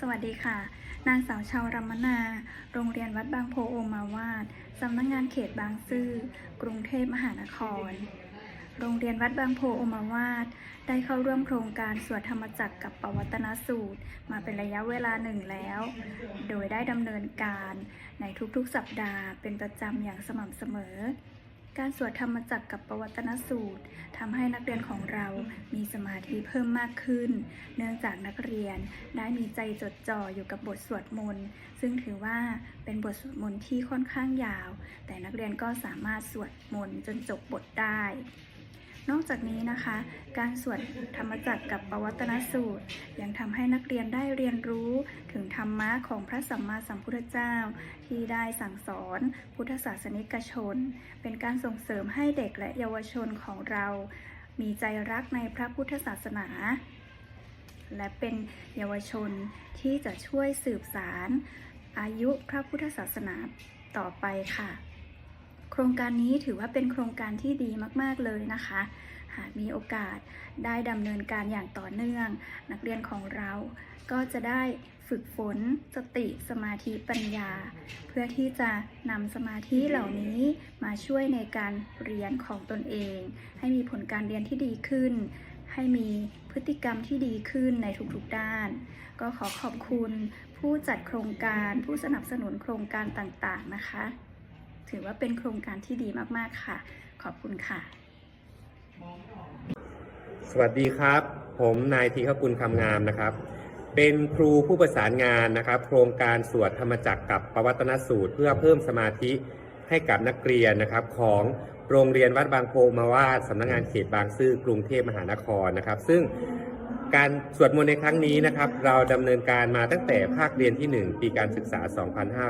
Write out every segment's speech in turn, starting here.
สวัสดีค่ะ นางสาวชาวรัมมนา โรงเรียนวัดบางโพโอมาวาดสำนักงงานเขตบางซื่อ กรุงเทพมหานคร โรงเรียนวัดบางโพโอมาวาดได้เข้าร่วมโครงการสวดธรรมจักรกับปวัตนสูตร มาเป็นระยะเวลาหนึ่งแล้ว โดยได้ดำเนินการในทุกๆสัปดาห์เป็นประจำอย่างสม่ำเสมอ การสวดธรรมจักรกับประวัตนสูตรทำให้นักเรียนของเรามีสมาธิเพิ่มมากขึ้น เนื่องจากนักเรียนได้มีใจจดจ่ออยู่กับบทสวดมนต์ซึ่งถือว่าเป็นบทสวดมนต์ที่ค่อนข้างยาว แต่นักเรียนก็สามารถสวดมนต์จนจบบทได้ นอกจากนี้นะคะ การสวดธรรมจักรกับปวัตนสูตร ยังทำให้นักเรียนได้เรียนรู้ถึงธรรมะของพระสัมมาสัมพุทธเจ้า ที่ได้สั่งสอนพุทธศาสนิกชน เป็นการส่งเสริมให้เด็กและเยาวชนของเรา มีใจรักในพระพุทธศาสนาและเป็นเยาวชนที่จะช่วยสืบสาร อายุพระพุทธศาสนาต่อไปค่ะ โครงการนี้ถือว่าเป็นโครงการที่ดีมากๆเลยนะคะ หากมีโอกาสได้ดำเนินการอย่างต่อเนื่อง นักเรียนของเราก็จะได้ฝึกฝนสติสมาธิปัญญา เพื่อที่จะนำสมาธิเหล่านี้มาช่วยในการเรียนของตนเอง ให้มีผลการเรียนที่ดีขึ้น ให้มีพฤติกรรมที่ดีขึ้นในทุกๆด้าน ก็ขอขอบคุณผู้จัดโครงการผู้สนับสนุนโครงการต่างๆนะคะ ถือว่าเป็นโครงการที่ดีมากๆค่ะ ขอบคุณค่ะ สวัสดีครับ ผมนายธีขกุลคำงามนะครับ เป็นครูผู้ประสานงานนะครับ โครงการสวดธรรมจักรกับประวัตนสูตร เพื่อเพิ่มสมาธิให้กับนักเรียนนะครับของโรงเรียนวัดบางโพมาวาดสำนักงานเขตบางซื่อกรุงเทพมหานครนะครับ ซึ่ง การสวดมนต์ในครั้งนี้นะครับ เราดำเนินการมาตั้งแต่ภาคเรียนที่ 1 ปีการศึกษา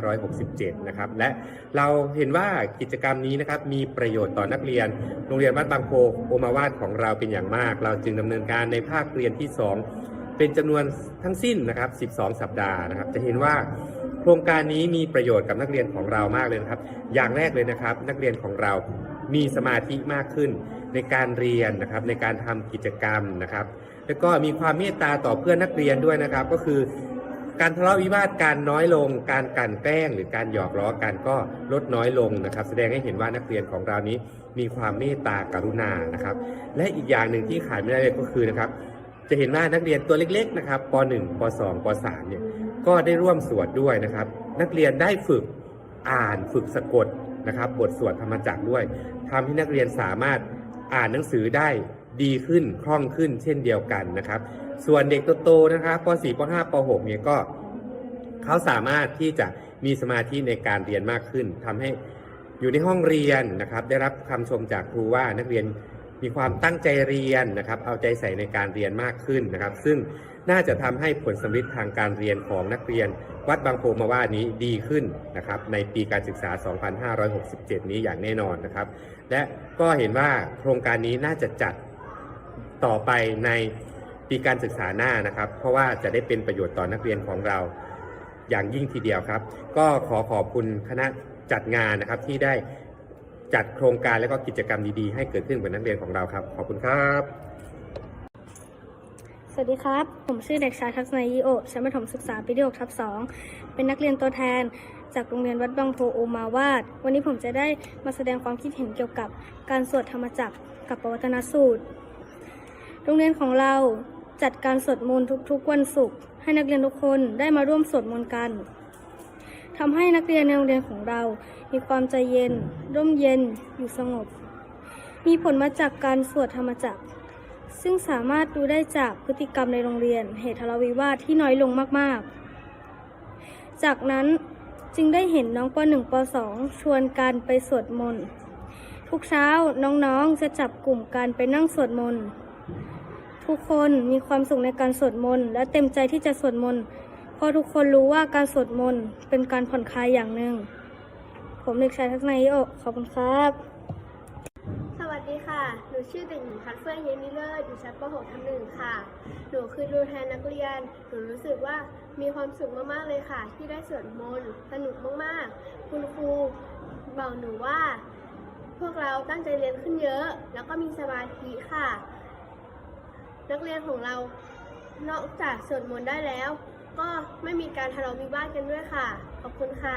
2567 นะครับ และเราเห็นว่ากิจกรรมนี้นะครับมีประโยชน์ต่อนักเรียน โรงเรียนวัดบางโพโอมาวาดของเราเป็นอย่างมาก เราจึงดำเนินการในภาคเรียนที่ 2 เป็นจำนวนทั้งสิ้นนะครับ 12 สัปดาห์นะครับ จะเห็นว่าโครงการนี้มีประโยชน์กับนักเรียนของเรามากเลยนะครับ อย่างแรกเลยนะครับ นักเรียนของเรามีสมาธิมากขึ้นในการเรียนนะครับในการทำกิจกรรมนะครับ แล้วก็มีความเมตตาต่อเพื่อนนักเรียนด้วยนะครับ ก็คือ การทะเลาะวิวาทการน้อยลง การกันแกล้งหรือการหยอกล้อกันก็ลดน้อยลงนะครับ แสดงให้เห็นว่านักเรียนของเรานี้มีความเมตตากรุณานะครับ และอีกอย่างหนึ่งที่ขาดไม่ได้เลยก็คือนะครับจะเห็นว่านักเรียนตัวเล็กๆนะครับป .1 ป .2 ป .3 เนี่ยก็ได้ร่วมสวดด้วยนะครับ นักเรียนได้ฝึกอ่านฝึกสะกดนะครับ บทสวดธรรมจักรด้วยทำให้นักเรียนสามารถอ่านหนังสือได้ ดีขึ้นคล่องขึ้นเช่นเดียวกันนะครับ ส่วนเด็กโตๆนะครับป .4 ป .5 ป .6 เนี่ยก็เขาสามารถที่จะมีสมาธิในการเรียนมากขึ้นทำให้อยู่ในห้องเรียนนะครับ ได้รับคำชมจากครูว่านักเรียนมีความตั้งใจเรียนนะครับ เอาใจใส่ในการเรียนมากขึ้นนะครับ ซึ่งน่าจะทำให้ผลสำลิดทางการเรียนของนักเรียน วัดบางโพมาว่านี้ดีขึ้นนะครับ ในปีการศึกษา 2567 นี้อย่างแน่นอนนะครับ และก็เห็นว่าโครงการนี้น่าจะจัด ต่อไปในปีการศึกษาหน้านะครับ เพราะว่าจะได้เป็นประโยชน์ต่อนักเรียนของเราอย่างยิ่งทีเดียวครับ ก็ขอขอบคุณคณะจัดงานนะครับที่ได้จัดโครงการและก็กิจกรรมดีๆ ให้เกิดขึ้นกับนักเรียนของเราครับ ขอบคุณครับ สวัสดีครับ ผมชื่อเด็กชายทัศนัยยิโอชั้นประถมศึกษาปีที่6ทับ2เป็นนักเรียนตัวแทน จากโรงเรียนวัดบางโพโอมาวาด วันนี้ผมจะได้มาแสดงความคิดเห็นเกี่ยวกับการสวดธรรมจักรกับปวัตนสูตร โรงเรียนของเราจัดการสวดมนต์ทุกๆวันศุกร์ให้นักเรียนทุกคนได้มาร่วมสวดมนต์กันทำให้นักเรียนในโรงเรียนของเรา มีความใจเย็น ร่มเย็นอยู่สงบ มีผลมาจากการสวดธรรมจักร ซึ่งสามารถดูได้จากพฤติกรรมในโรงเรียน เหตุทะเลาวิวาทที่น้อยลงมากๆ จากนั้นจึงได้เห็นน้องป .1 ป .2 ชวนกันไปสวดมนต์ทุกเช้าน้องๆจะจับกลุ่มกันไปนั่งสวดมนต์ ทุกคนมีความสุขในการสวดมนต์และเต็มใจที่จะสวดมนต์เพราะทุกคนรู้ว่าการสวดมนต์เป็นการผ่อนคลายอย่างหนึ่ง ผมเด็กชายทักษณัยโอขอบคุณครับ สวัสดีค่ะ หนูชื่อเด็กหญิงพัดเฟื่องเยมิเลิศอยู่ชั้นป .6 ทับหนึ่งค่ะ หนูคือตัวแทนนักเรียน หนูรู้สึกว่ามีความสุขมากๆเลยค่ะ ที่ได้สวดมนต์สนุกมากๆ คุณครูบอกหนูว่า พวกเราตั้งใจเรียนขึ้นเยอะ แล้วก็มีสมาธิค่ะ นักเรียนของเรา นอกจากสวดมนต์ได้แล้ว ก็ไม่มีการทะเลาะวิวาทกันด้วยค่ะ ขอบคุณค่ะ